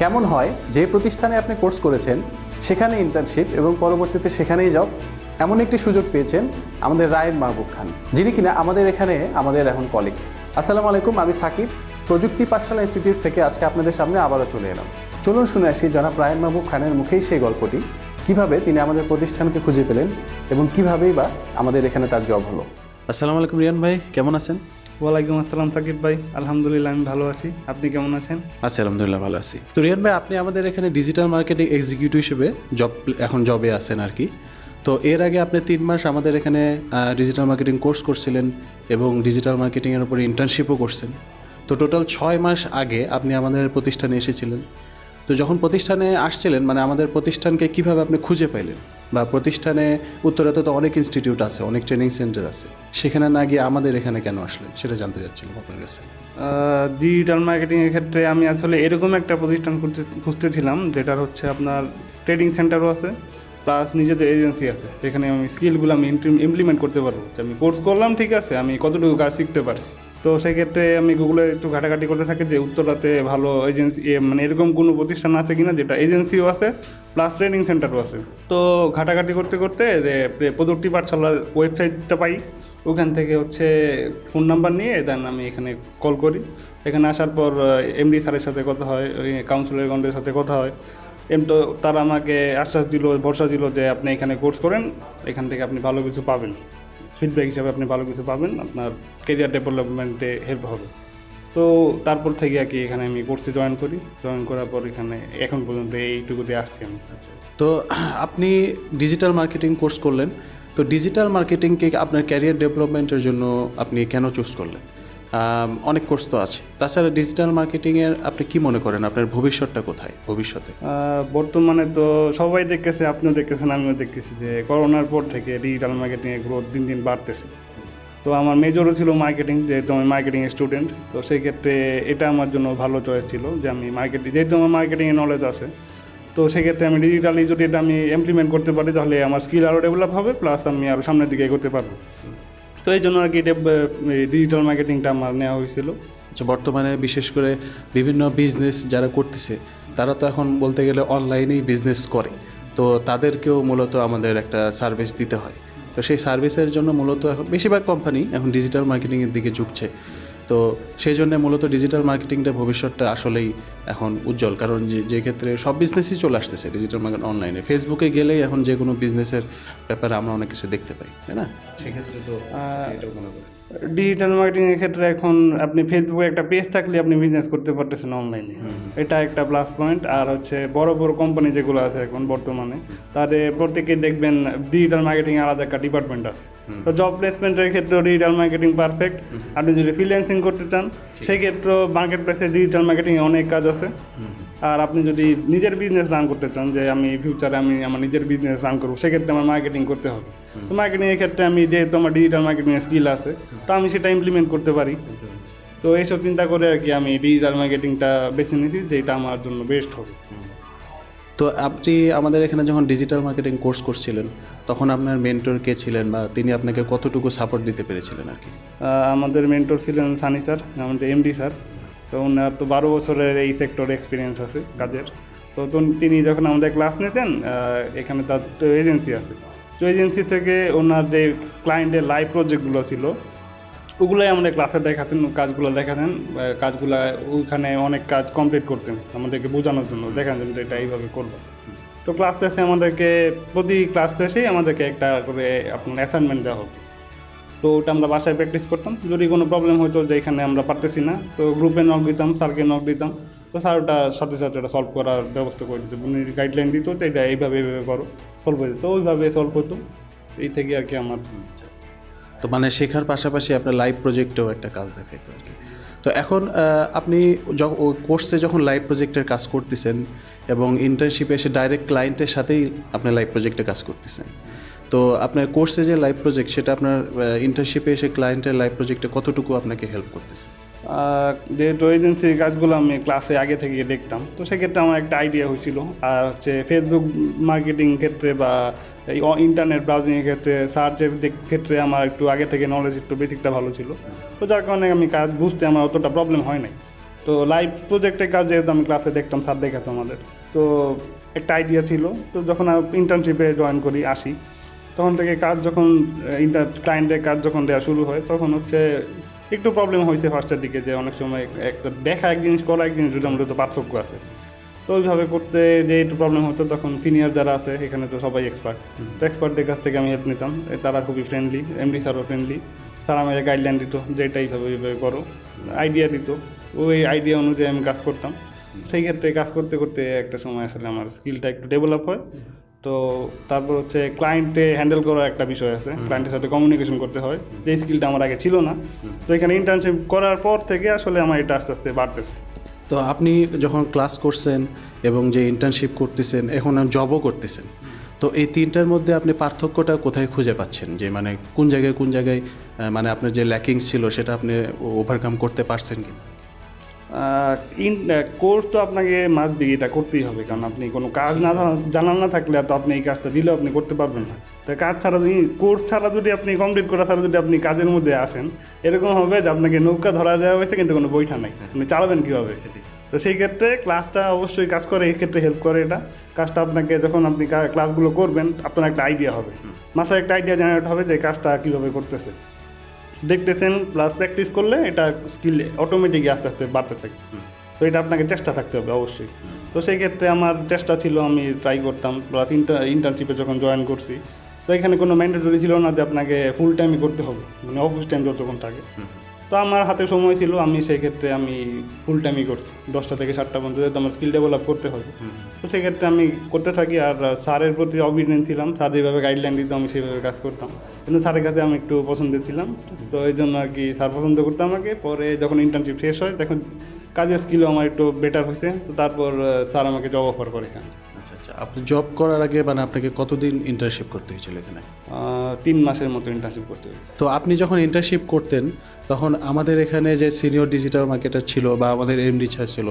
কেমন হয়, যে প্রতিষ্ঠানে আপনি কোর্স করেছেন, সেখানে ইন্টার্নশিপ এবং পরবর্তীতে সেখানেই জব এমন একটি সুযোগ পেয়েছেন আমাদের রায়ের মাহবুব খান, যিনি কিনা আমাদের এখানে আমাদের এখন কলিগ আসসালামু আলাইকুম, আমি সাকিব। প্রযুক্তি পাঠশালা ইনস্টিটিউট থেকে আজকে আপনাদের সামনে আবারও চলে এলাম। চলুন শুনে আসি জনাব রায়ের মাহবুব খানের মুখেই সেই গল্পটি, কীভাবে তিনি আমাদের প্রতিষ্ঠানকে খুঁজে পেলেন এবং কিভাবেই বা আমাদের এখানে তার জব হলো। আসসালামু আলাইকুম রিয়ান ভাই, কেমন আছেন? ওয়ালাইকুম আসসালাম সাকিব ভাই। আলহামদুলিল্লাহ আমি ভালো আছি। আপনি কেমন আছেন? আছি আলহামদুলিল্লাহ ভালো আছি। তো রিয়ান ভাই আপনি আমাদের এখানে ডিজিটাল মার্কেটিং এক্সিকিউটিভ হিসেবে জব এখন জবে আছেন আর কি। তো এর আগে আপনি তিন মাস আমাদের এখানে ডিজিটাল মার্কেটিং কোর্স করছিলেন এবং ডিজিটাল মার্কেটিংয়ের উপরে ইন্টার্নশিপও করছেন। তো টোটাল ছয় মাস আগে আপনি আমাদের প্রতিষ্ঠানে এসেছিলেন। তো যখন প্রতিষ্ঠানে আসছিলেন মানে আমাদের প্রতিষ্ঠানকে কীভাবে আপনি খুঁজে পাইলেন? বা প্রতিষ্ঠানে উত্তরাতে তো অনেক ইনস্টিটিউট আছে, অনেক ট্রেনিং সেন্টার আছে। সেখানে না গিয়ে আমাদের এখানে কেন আসলেন? সেটা জানতে চাচ্ছিলাম আপনার কাছে। ডিজিটাল মার্কেটিংয়ের ক্ষেত্রে আমি আসলে এরকম একটা প্রতিষ্ঠান খুঁজতে, খুঁজতেছিলাম, যেটার হচ্ছে আপনার ট্রেডিং সেন্টারও আছে প্লাস নিজের যে এজেন্সি আছে, যেখানে আমি স্কিলগুলো আমি ইমপ্লিমেন্ট করতে পারব। যে আমি কোর্স করলাম, ঠিক আছে, আমি কতটুকু কাজ শিখতে পারছি। তো সেক্ষেত্রে আমি গুগলে একটু ঘাটাঘাটি করতে থাকি যে উত্তরাতে ভালো এজেন্সি মানে এরকম কোনো প্রতিষ্ঠান আছে কিনা যেটা এজেন্সিও আছে প্লাস ট্রেনিং সেন্টারও আছে। তো ঘাটাঘাটি করতে করতে প্রযুক্তি পাঠশালার ওয়েবসাইটটা পাই। ওখান থেকে হচ্ছে ফোন নাম্বার নিয়ে দেন আমি এখানে কল করি। এখানে আসার পর এমডি স্যারের সাথে কথা হয় কাউন্সিলর গণের সাথে কথা হয়। এম তো তারা আমাকে আশ্বাস দিল, ভরসা দিল যে আপনি এখানে কোর্স করেন, এখান থেকে আপনি ভালো কিছু পাবেন। ফিডব্যাক হিসাবে আপনি ভালো কিছু পাবেন, আপনার কেরিয়ার ডেভেলপমেন্টে হেল্প হবে। তো তারপর থেকে আর কি এখানে আমি কোর্সে জয়েন করি। জয়েন করার পর এখানে এখন পর্যন্ত এইটুকুতে আসছি আমি। তো আপনি ডিজিটাল মার্কেটিং কোর্স করলেন। তো ডিজিটাল মার্কেটিংকে আপনার ক্যারিয়ার ডেভেলপমেন্টের জন্য আপনি কেন চুজ করলেন? অনেক কোর্স তো আছে। তাছাড়া ডিজিটাল মার্কেটিংয়ের আপনি কি মনে করেন? আপনার ভবিষ্যৎটা কোথায়? ভবিষ্যতে? বর্তমানে তো সবাই দেখতেছে, আপনিও দেখতেছেন, আমিও দেখতেছি যে করোনার পর থেকে ডিজিটাল মার্কেটিংয়ের গ্রোথ দিন দিন বাড়তেছে। তো আমার মেজরও ছিল মার্কেটিং যেহেতু আমি মার্কেটিং স্টুডেন্ট তো সেই ক্ষেত্রে এটা আমার জন্য ভালো চয়েস ছিল যে আমি মার্কেটিং যেহেতু আমার মার্কেটিংয়ের নলেজ আছে, তো সেক্ষেত্রে আমি ডিজিটালি যদি এটা আমি ইমপ্লিমেন্ট করতে পারি, তাহলে আমার স্কিল আরও ডেভেলপ হবে প্লাস আমি আরও সামনের দিকে এগোতে পারব। তো এই জন্য আর কি এটা ডিজিটাল মার্কেটিংটা আমার নেওয়া হয়েছিল। আচ্ছা বর্তমানে বিশেষ করে বিভিন্ন বিজনেস যারা করতেছে, তারা তো এখন বলতে গেলে অনলাইনেই বিজনেস করে। তো তাদেরকেও মূলত আমাদের একটা সার্ভিস দিতে হয়। তো সেই সার্ভিসের জন্য মূলত এখন, বেশিরভাগ কোম্পানি এখন ডিজিটাল মার্কেটিংয়ের দিকে ঝুঁকছে। তো সেই জন্য মূলত ডিজিটাল মার্কেটিংটা ভবিষ্যৎটা আসলেই এখন উজ্জ্বল। কারণ যে যে ক্ষেত্রে সব বিজনেসই চলে আসতেছে ডিজিটাল মার্কেট অনলাইনে ফেসবুকে গেলেই এখন যে কোনো বিজনেসের ব্যাপারে আমরা অনেক কিছু দেখতে পাই তাই না? সেক্ষেত্রে তো এটাও মনে করি। ডিজিটাল মার্কেটিংয়ের ক্ষেত্রে এখন আপনি ফেসবুকে একটা পেজ থাকলে আপনি বিজনেস করতে পারতেছেন অনলাইনে এটা একটা প্লাস পয়েন্ট আর হচ্ছে বড় বড় কোম্পানি যেগুলো আছে এখন বর্তমানে তাদের প্রত্যেকে দেখবেন ডিজিটাল মার্কেটিং আলাদা একটা ডিপার্টমেন্ট আছে। তো জব প্লেসমেন্টের ক্ষেত্রেও ডিজিটাল মার্কেটিং পারফেক্ট আপনি যদি ফ্রিল্যান্সিং করতে চান সেই ক্ষেত্রেও মার্কেট প্লেসে ডিজিটাল মার্কেটিংয়ে অনেক কাজ আছে। আর আপনি যদি নিজের বিজনেস রান করতে চান যে আমি ফিউচারে আমি আমার নিজের বিজনেস রান করব সেক্ষেত্রে আমার মার্কেটিং করতে হবে। তো মার্কেটিংয়ের ক্ষেত্রে আমি যেহেতু আমার ডিজিটাল মার্কেটিংয়ের স্কিল আছে তো আমি সেটা ইমপ্লিমেন্ট করতে পারি। তো এইসব চিন্তা করে আর কি আমি ডিজিটাল মার্কেটিংটা বেছে নিয়েছি যেটা আমার জন্য বেস্ট হবে। তো আপনি আমাদের এখানে যখন ডিজিটাল মার্কেটিং কোর্স করছিলেন তখন আপনার মেন্টর কে ছিলেন বা তিনি আপনাকে কতটুকু সাপোর্ট দিতে পেরেছিলেন আর কি? আমাদের মেন্টর ছিলেন সানি স্যার আমাদের এমডি স্যার। তো ওনার তো বারো বছরের এই সেক্টর এক্সপিরিয়েন্স আছে কাজের। তো তো- তিনি যখন আমাদের ক্লাস নিতেন এখানে তার এজেন্সি আছে। তো এজেন্সি থেকে ওনার যে ক্লায়েন্টের লাইভ প্রজেক্টগুলো ছিল, ওগুলোই আমাদের ক্লাসে দেখাতেন, কাজগুলো দেখাতেন কাজগুলো ওইখানে অনেক কাজ কমপ্লিট করতেন, আমাদেরকে বোঝানোর জন্য দেখাতেন যে এটা এইভাবে করব। তো ক্লাস শেষে আমাদেরকে, প্রতি ক্লাস শেষেই আমাদেরকে একটা করে আপনার অ্যাসাইনমেন্ট দেওয়া হতো। তো ওটা আমরা বাসায় প্র্যাকটিস করতাম, যদি কোনো প্রবলেম হতো যে এখানে আমরা পারতেছি না, তো গ্রুপে নক দিতাম স্যারকে নক দিতাম। তো স্যার ওটা, সাথে সাথে ওটা সলভ করার ব্যবস্থা করে দিত উনি গাইডলাইন দিত তো এটা এইভাবে এইভাবে করো সলভ হয়ে তো ওইভাবে সলভ হতো এই থেকে আর কি আমার তো মানে শেখার পাশাপাশি আপনার লাইভ প্রজেক্টেও একটা কাজ দেখাইতো আর কি। তো এখন আপনি কোর্সে যখন লাইভ প্রজেক্টের কাজ করতেছেন এবং ইন্টার্নশিপে এসে ডাইরেক্ট ক্লায়েন্টের সাথেই আপনি লাইভ প্রজেক্টে কাজ করতেছেন, তো আপনার কোর্সে যে লাইভ প্রজেক্ট সেটা আপনার ইন্টার্নশিপে এসে ক্লায়েন্টের লাইভ প্রজেক্টে কতটুকু আপনাকে হেল্প করতেছে? যেহেতু এজেন্সির কাজগুলো আমি ক্লাসে আগে থেকে দেখতাম, তো সেক্ষেত্রে আমার একটা আইডিয়া হয়েছিল। আর হচ্ছে ফেসবুক মার্কেটিং ক্ষেত্রে বা এই ইন্টারনেট ব্রাউজিংয়ের ক্ষেত্রে সার্চের ক্ষেত্রে আমার একটু আগে থেকে নলেজ একটু বেসিকটা ভালো ছিল। তো যার কারণে আমি কাজ বুঝতে আমার অতটা প্রবলেম হয় নাই। তো লাইভ প্রজেক্টের কাজ যেহেতু আমি ক্লাসে দেখতাম স্যার দেখাতো আমাদের। তো একটা আইডিয়া ছিল। তো যখন ইন্টার্নশিপে জয়েন করি, আসি, তখন থেকে কাজ যখন ইন্টার ক্লায়েন্টের কাজ যখন দেওয়া শুরু হয়, তখন হচ্ছে একটু প্রবলেম হয়েছে ফার্স্টের দিকে যে অনেক সময় একটা দেখা এক জিনিস, করা এক জিনিস দুটো তো পার্থক্য আছে। তো ওইভাবে করতে যে একটু প্রবলেম হতো, তখন সিনিয়র যারা আছে, এখানে তো সবাই এক্সপার্ট তো এক্সপার্টদের কাছ থেকে আমি হেল্প নিতাম। তারা খুবই ফ্রেন্ডলি এমডি স্যারও ফ্রেন্ডলি স্যার আমাকে গাইডলাইন দিত যে এটা এইভাবে এইভাবে করো আইডিয়া দিত। ওই আইডিয়া অনুযায়ী আমি কাজ করতাম। সেই ক্ষেত্রে কাজ করতে করতে একটা সময় আসলে আমার স্কিলটা একটু ডেভেলপ হয়। তো তারপর হচ্ছে ক্লায়েন্টে হ্যান্ডেল করার একটা বিষয় আছে। ক্লায়েন্টের সাথে কমিউনিকেশন করতে হয়। যে স্কিলটা আমার আগে ছিল না। তো এখানে ইন্টার্নশিপ করার পর থেকে আসলে আমার এটা আস্তে আস্তে বাড়তেছে। তো আপনি যখন ক্লাস করছেন এবং যে ইন্টার্নশিপ করতেছেন এখন জবও করতেছেন। তো এই তিনটার মধ্যে আপনি পার্থক্যটা কোথায় খুঁজে পাচ্ছেন? যে মানে কোন জায়গায় কোন জায়গায় মানে আপনার যে ল্যাকিংস ছিল সেটা আপনি ওভারকাম করতে পারছেন কি ইন কোর্স তো আপনাকে মাস এটা করতেই হবে। কারণ আপনি কোনো কাজ না জানার না থাকলে তো আপনি এই কাজটা দিলেও আপনি করতে পারবেন না। তো কাজ ছাড়া যদি কোর্স ছাড়া যদি আপনি কমপ্লিট করা ছাড়া যদি আপনি কাজের মধ্যে আসেন এরকম হবে যে আপনাকে নৌকা ধরা দেওয়া হয়েছে কিন্তু কোনো বইটা নাই। আপনি চালাবেন কীভাবে? সেটি তো সেই ক্ষেত্রে ক্লাসটা অবশ্যই কাজ করে এই ক্ষেত্রে হেল্প করে এটা। কাজটা আপনাকে যখন আপনি ক্লাসগুলো করবেন আপনার একটা আইডিয়া হবে। মাথায় একটা আইডিয়া জেনারেট হবে যে কাজটা কীভাবে করতেছে। দেখতেছেন প্লাস প্র্যাকটিস করলে এটা স্কিল অটোমেটিকই আস্তে আস্তে বাড়তে থাকে। তো এটা আপনাকে চেষ্টা থাকতে হবে অবশ্যই। তো সেই ক্ষেত্রে আমার চেষ্টা ছিল আমি ট্রাই করতাম প্লাস ইন্টার ইন্টার্নশিপে যখন জয়েন করছি তো এখানে কোনো ম্যান্ডেটরি ছিল না যে আপনাকে ফুল টাইমই করতে হবে মানে অফিস টাইম যতক্ষণ থাকে। তো আমার হাতে সময় ছিল আমি সেই ক্ষেত্রে আমি ফুল টাইমই করছি। দশটা থেকে সাতটা পর্যন্ত যেহেতু আমার স্কিল ডেভেলপ করতে হবে। তো সেক্ষেত্রে আমি করতে থাকি আর স্যারের প্রতি অবিডেন্ট ছিলাম। স্যার যেভাবে গাইডলাইন দিত আমি সেইভাবে কাজ করতাম। কিন্তু স্যারের কাছে আমি একটু পছন্দের ছিলাম। তো এই জন্য আর কি স্যার পছন্দ করতো আমাকে। পরে যখন ইন্টার্নশিপ শেষ হয় তখন কাজের স্কিলও আমার একটু বেটার হয়েছে। তো তারপর স্যার আমাকে জব অফার করে আচ্ছা আচ্ছা। আপনি জব করার আগে মানে আপনাকে কতদিন ইন্টার্নশিপ করতে হয়েছিল এখানে? তিন মাসের মতো ইন্টার্নশিপ করতে হয়েছে। তো আপনি যখন ইন্টার্নশিপ করতেন তখন আমাদের এখানে যে সিনিয়র ডিজিটাল মার্কেটার ছিল বা আমাদের এমডি ছাড় ছিল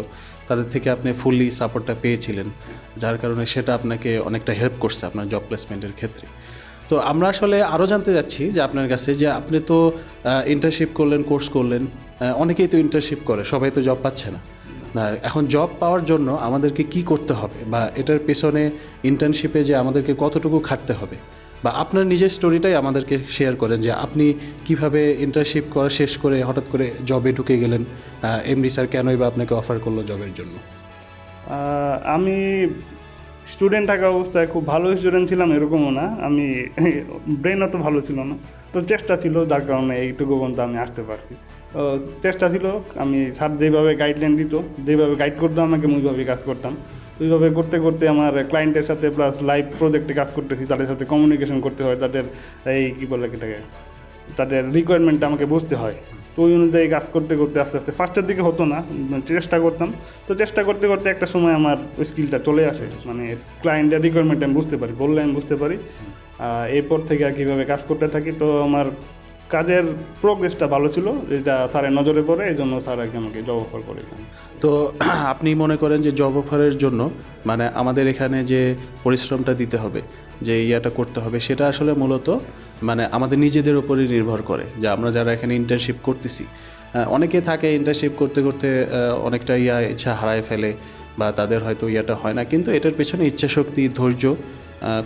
তাদের থেকে আপনি ফুললি সাপোর্টটা পেয়েছিলেন যার কারণে সেটা আপনাকে অনেকটা হেল্প করছে আপনার জব প্লেসমেন্টের ক্ষেত্রে। তো আমরা আসলে আরও জানতে যাচ্ছি যে আপনার কাছে যে আপনি তো ইন্টার্নশিপ করলেন কোর্স করলেন অনেকেই তো ইন্টার্নশিপ করে সবাই তো জব পাচ্ছে না। না এখন জব পাওয়ার জন্য আমাদেরকে কি করতে হবে? বা এটার পেছনে ইন্টার্নশিপে যে আমাদেরকে কতটুকু খাটতে হবে? বা আপনার নিজের স্টোরিটাই আমাদেরকে শেয়ার করেন যে আপনি কীভাবে ইন্টার্নশিপ করা শেষ করে হঠাৎ করে জবে ঢুকে গেলেন এমডি স্যার কেনই বা আপনাকে অফার করল জবের জন্য? আমি স্টুডেন্ট থাকা অবস্থায় খুব ভালো স্টুডেন্ট ছিলাম, এরকমও না। আমি ব্রেন অত ভালো ছিল না। তো চেষ্টা ছিল, যার কারণে এইটুকু পর্যন্ত আমি আসতে পারছি। চেষ্টা ছিল, আমি স্যার যেভাবে গাইডলাইন দিত, যেভাবে গাইড করতো, আমাকে আমি ওইভাবে কাজ করতাম। ওইভাবে করতে করতে আমার ক্লায়েন্টের সাথে প্লাস লাইভ প্রজেক্টে কাজ করতেছি, তাদের সাথে কমিউনিকেশন করতে হয়, তাদের এই কী বলে এটাকে? তাদের রিকোয়ারমেন্টটা আমাকে বুঝতে হয়। তো ওই অনুযায়ী কাজ করতে করতে আস্তে আস্তে ফার্স্টের দিকে হতো না চেষ্টা করতাম। তো চেষ্টা করতে করতে একটা সময় আমার ওই স্কিলটা চলে আসে মানে ক্লায়েন্টের রিকোয়ারমেন্ট আমি বুঝতে পারি, বললে আমি বুঝতে পারি। এরপর থেকে আর কীভাবে কাজ করতে থাকি, তো আমার কাজের প্রোগ্রেসটা ভালো ছিল, যেটা স্যারের নজরে পড়ে এই জন্য স্যার কি আমাকে জব অফার করে তো আপনি মনে করেন যে জব অফারের জন্য মানে আমাদের এখানে যে পরিশ্রমটা দিতে হবে যে ইয়াটা করতে হবে, সেটা আসলে মূলত মানে আমাদের নিজেদের উপরই নির্ভর করে যে আমরা যারা এখানে ইন্টার্নশিপ করতেছি। অনেকে থাকে ইন্টার্নশিপ করতে করতে অনেকটা ইয়া ইচ্ছা হারায় ফেলে বা তাদের হয়তো ইয়াটা হয় না, কিন্তু এটার পেছনে ইচ্ছাশক্তি, ধৈর্য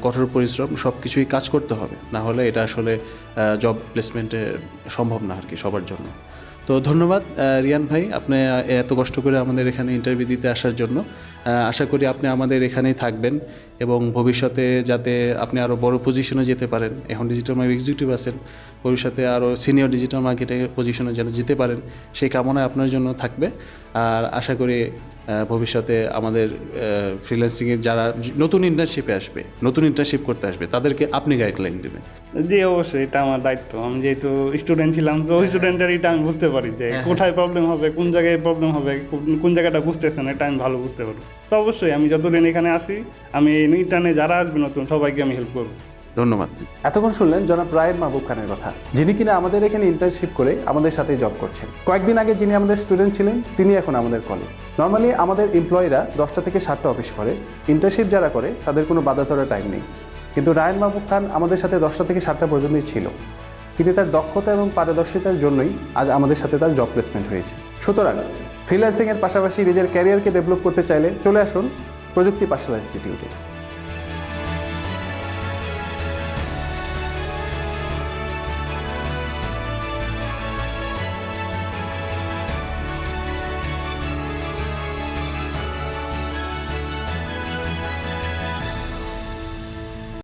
কঠোর পরিশ্রম সব কিছুই কাজ করতে হবে। না হলে এটা আসলে জব প্লেসমেন্টে সম্ভব না আর কি সবার জন্য। তো ধন্যবাদ রিয়ান ভাই, আপনি এত কষ্ট করে আমাদের এখানে ইন্টারভিউ দিতে আসার জন্য। আশা করি আপনি আমাদের এখানেই থাকবেন এবং ভবিষ্যতে যাতে আপনি আরও বড় পজিশনে যেতে পারেন, এখন ডিজিটাল মার্কেট এক্সিকিউটিভ আছেন, ভবিষ্যতে আরও সিনিয়র ডিজিটাল মার্কেটের পজিশনে যেন যেতে পারেন, সেই কামনা আপনার জন্য থাকবে। আর আশা করি ভবিষ্যতে আমাদের ফ্রিল্যান্সিংয়ে যারা নতুন ইন্টার্নশিপে আসবে নতুন ইন্টার্নশিপ করতে আসবে তাদেরকে আপনি গাইডলাইন দেবেন। জি অবশ্যই এটা আমার দায়িত্ব। আমি যেহেতু স্টুডেন্ট ছিলাম তো ওই স্টুডেন্টের এটা আমি বুঝতে পারি যে কোথায় প্রবলেম হবে কোন জায়গায় প্রবলেম হবে কোন- জায়গাটা বুঝতেছেন এটা আমি ভালো বুঝতে পারব। তো অবশ্যই আমি যতদিন এখানে আসি আমি এই ইন্টারনে যারা আসবে নতুন সবাইকে আমি হেল্প করব। ধন্যবাদ। এতক্ষণ শুনলেন জনাব রায়ের মাহবুব খানের কথা। যিনি কিনা আমাদের এখানে ইন্টার্নশিপ করে আমাদের সাথে জব করছেন। কয়েকদিন আগে যিনি আমাদের স্টুডেন্ট ছিলেন, তিনি এখন আমাদের কলিগ নর্মালি আমাদের এমপ্লয়িরা দশটা থেকে সাতটা অফিস করে। ইন্টার্নশিপ যারা করে, তাদের কোনো বাধা ধরা টাইম নেই। কিন্তু রায়ন মাহবুব খান আমাদের সাথে দশটা থেকে সাতটা পর্যন্তই ছিল। কিন্তু তার দক্ষতা এবং পারদর্শিতার জন্যই আজ আমাদের সাথে তার জব প্লেসমেন্ট হয়েছে। সুতরাং ফ্রিল্যান্সিংয়ের পাশাপাশি নিজের ক্যারিয়ারকে ডেভেলপ করতে চাইলে চলে আসুন প্রযুক্তি পাঠশালা ইনস্টিটিউটে